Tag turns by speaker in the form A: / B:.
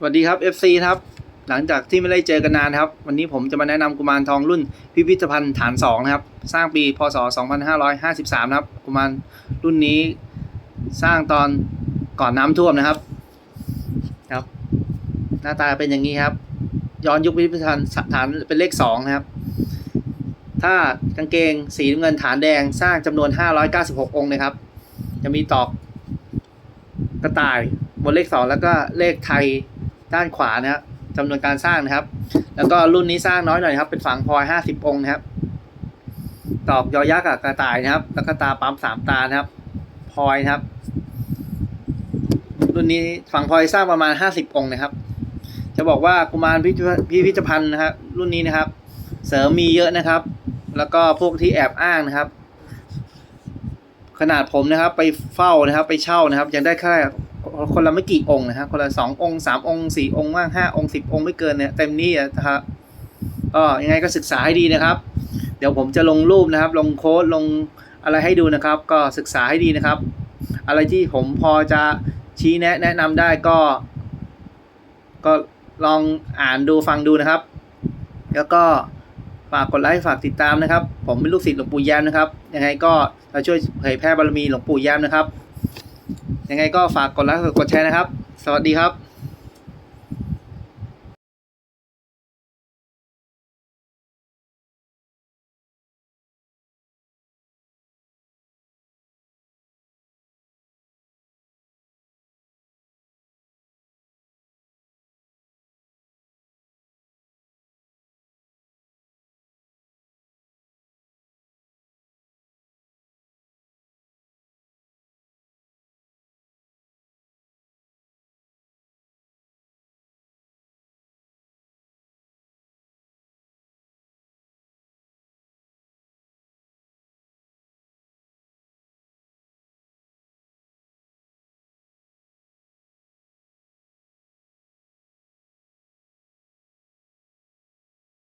A: สวัสดีครับ FC ครับ หลังจากที่ไม่ได้เจอกันนานครับ วันนี้ผมจะมาแนะนำกุมารทองรุ่นพิพิธภัณฑ์ฐาน 2 นะครับ สร้างปีพศ 2553 นะครับ กุมารรุ่นนี้สร้างตอนก่อนน้ำท่วมนะครับ ครับ หน้าตาเป็นอย่างนี้ครับ ย้อนยุคพิพิธภัณฑ์ฐานเป็นเลข 2 นะครับ ถ้ากางเกงสีน้ำเงินฐานแดงสร้างจำนวน 596 องค์นะครับ จะมีตอกกระต่ายบนเลขสองแล้วก็เลขไทย ด้านขวานะครับจำนวนการสร้างนะครับ แล้วก็รุ่นนี้สร้างน้อยหน่อยครับ เป็นฝังพลอยห้าสิบองค์นะครับ ตอกยอยักษ์กับกระต่ายนะครับ แล้วก็ตาปั๊มสามตานะครับพลอยนะครับ รุ่นนี้ฝังพลอยสร้างประมาณห้าสิบองค์นะครับ จะบอกว่ากุมารพิพิธภัณฑ์นะครับ รุ่นนี้นะครับ เสริมมีเยอะนะครับ แล้วก็พวกที่แอบอ้างนะครับ ขนาดผมนะครับ ไปเฝ้านะครับ ไปเช่านะครับ ยังได้แค่คนละไม่กี่องค์นะครับคนละสององค์สามองค์สี่องค์ว่างห้าองค์สิบองค์ไม่เกินเนี่ยเต็มนี่นะครับก็ยังไงก็ศึกษาให้ดีนะครับ เดี๋ยวผมจะลงรูปนะครับ ลงโค้ดลงอะไรให้ดูนะครับ ก็ศึกษาให้ดีนะครับ อะไรที่ผมพอจะชี้แนะแนะนำได้ก็ ก็ลองอ่านดูฟังดูนะครับ แล้วก็ ฝากกดไลค์ฝากติดตามนะครับ ผมเป็นลูกศิษย์หลวงปู่ย้มนะครับ ยังไงก็เราช่วยเผยแพร่บารมีหลวงปู่ย้มนะครับ ยังไงก็ฝากกดไลค์กดแชร์นะครับ สวัสดีครับ